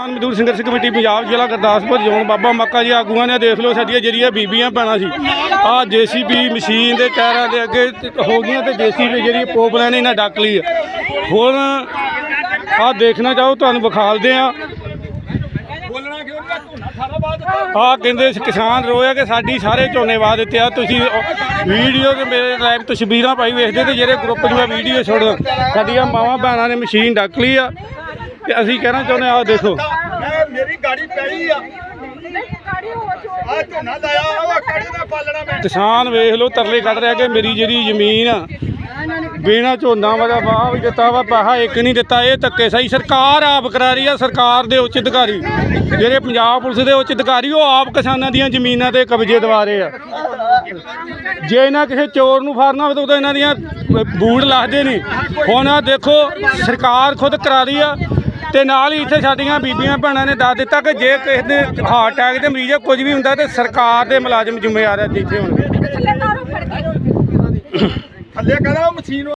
ਕਿਸਾਨ ਮਜ਼ਦੂਰ ਸੰਘਰਸ਼ ਕਮੇਟੀ ਪੰਜਾਬ ਜ਼ਿਲ੍ਹਾ ਗੁਰਦਾਸਪੁਰ ਜ਼ੋਨ ਬਾਬਾ ਮੱਕਾ ਜੀ, ਆਗੂਆਂ ਨੇ ਦੇਖ ਲਓ ਸਾਡੀਆਂ ਜਿਹੜੀਆਂ ਬੀਬੀਆਂ ਪੈਣਾ ਸੀ, ਆਹ ਜੀਸੀਬੀ ਮਸ਼ੀਨ ਦੇ ਟਾਇਰਾਂ ਦੇ ਅੱਗੇ ਹੋ ਗਈਆਂ ਤੇ ਜੀਸੀਬੀ ਜਿਹੜੀ ਪੋਪਲਾਂ ਨੇ ਇਹਨਾਂ ਡੱਕ ਲਈ ਆ। ਹੁਣ ਆਹ ਦੇਖਣਾ ਚਾਹੋ, ਤੁਹਾਨੂੰ ਵਿਖਾਲਦੇ ਆ ਬੋਲਣਾ ਆਹ ਕਹਿੰਦੇ ਕਿਸਾਨ ਰੋਇਆ ਕਿ ਸਾਡੀ ਸਾਰੇ ਝੋਨੇ ਵਾ ਦਿੱਤੇ ਆ, ਤੁਸੀਂ ਵੀਡੀਓ ਤੇ ਮੇਰੇ ਲਾਈਵ ਤਸਵੀਰਾਂ ਪਾਈ ਵੇਖਦੇ ਤੇ ਜਿਹੜੇ ਗਰੁੱਪ 'ਚ ਮੈਂ ਵੀਡੀਓ ਛੋੜਦਾ, ਸਾਡੀਆਂ ਮਾਵਾਂ ਭੈਣਾਂ ਨੇ ਮਸ਼ੀਨ ਡੱਕ ਲਈ ਆ ਤੇ ਅਸੀਂ ਕਹਿਣਾ ਚਾਹੁੰਦੇ ਆ ਦੇਖੋ। ਮੈਂ ਮੇਰੀ ਗਾੜੀ ਪਈ ਆ। ਆ ਝੋਨਾ ਲਾਇਆ ਆ ਕੜੀ ਦਾ ਪਾਲਣਾ ਮੈਂ। ਕਿਸਾਨ ਵੇਖ ਲਓ ਤਰਲੇ ਕੱਢ ਰਿਹਾ ਕਿ ਮੇਰੀ ਜਿਹੜੀ ਜ਼ਮੀਨ ਆ ਬਿਨਾ ਝੋਨਾ ਵਾਲਾ ਵਾਹ ਵੀ ਦਿੱਤਾ ਵਾ ਪੈਸਾ ਇੱਕ ਨਹੀਂ ਦਿੱਤਾ ਇਹ ਧੱਕੇ ਸਹੀ ਸਰਕਾਰ ਆਪ ਕਰਾ ਰਹੀ ਆ ਸਰਕਾਰ ਦੇ ਉੱਚ ਅਧਿਕਾਰੀ। ਜਿਹੜੇ ਪੰਜਾਬ ਪੁਲਿਸ ਦੇ ਉੱਚ ਅਧਿਕਾਰੀ ਉਹ ਆਪ ਕਿਸਾਨਾਂ ਦੀਆਂ ਜ਼ਮੀਨਾਂ ਤੇ ਕਬਜ਼ੇ ਦਵਾ ਰਹੇ ਆ। ਜੇ ਇਹਨਾਂ ਕਿਸੇ ਚੋਰ ਨੂੰ ਫੜਨਾ ਹੋਵੇ ਤਾਂ ਇਹਨਾਂ ਦੀਆਂ ਬੂੜ ਲਾਹਦੇ ਨਹੀਂ। ਹੁਣ ਆਹ ਦੇਖੋ ਸਰਕਾਰ ਖੁਦ ਕਰਾ ਰਹੀ ਆ ਤੇ ਨਾਲ ਹੀ ਇੱਥੇ ਸਾਡੀਆਂ ਬੀਬੀਆਂ ਭੈਣਾਂ ਨੇ ਦੱਸ ਦਿੱਤਾ ਕਿ ਜੇ ਕਿਸੇ ਦੇ ਹਾਰਟ ਅਟੈਕ ਦੇ ਮਰੀਜ਼ ਆ, ਕੁਝ ਵੀ ਹੁੰਦਾ ਤੇ ਸਰਕਾਰ ਦੇ ਮੁਲਾਜ਼ਮ ਜ਼ਿੰਮੇਵਾਰ ਆ ਜਿੱਥੇ ਹੋਣਗੇ ਥੱਲੇ ਕਰਾ ਮਸ਼ੀਨ